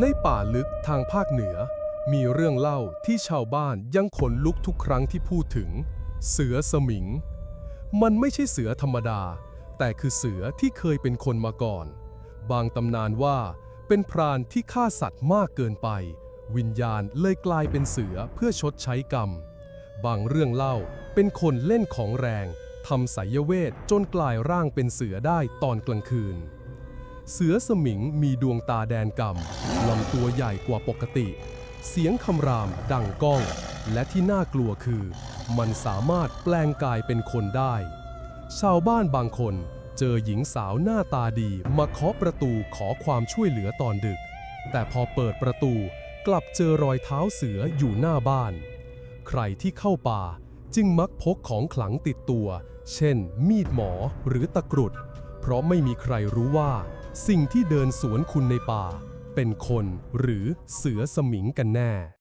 ในป่าลึกทางภาคเหนือ มีเรื่องเล่าที่ชาวบ้านยังขนลุกทุกครั้งที่พูดถึง เสือสมิง มันไม่ใช่เสือธรรมดา แต่คือเสือที่เคยเป็นคนมาก่อน บางตำนานว่าเป็นพรานที่ฆ่าสัตว์มากเกินไป วิญญาณเลยกลายเป็นเสือเพื่อชดใช้กรรม บางเรื่องเล่าเป็นคนเล่นของแรงทำไสยเวทจนกลายร่างเป็นเสือได้ตอนกลางคืน เสือสมิงมีดวงตาแดนกำลำตัวใหญ่กว่าปกติ เสียงคำรามดังก้อง และที่น่ากลัวคือ มันสามารถแปลงกายเป็นคนได้ ชาวบ้านบางคนเจอหญิงสาวหน้าตาดีมาเคาะประตูขอความช่วยเหลือตอนดึก แต่พอเปิดประตูกลับเจอรอยเท้าเสืออยู่หน้าบ้าน ใครที่เข้าป่าจึงมักพกของขลังติดตัว เช่น มีดหมอหรือตะกรุด เพราะไม่มีใครรู้ว่า สิ่งที่เดินสวนคุณในป่า เป็นคนหรือเสือสมิงกันแน่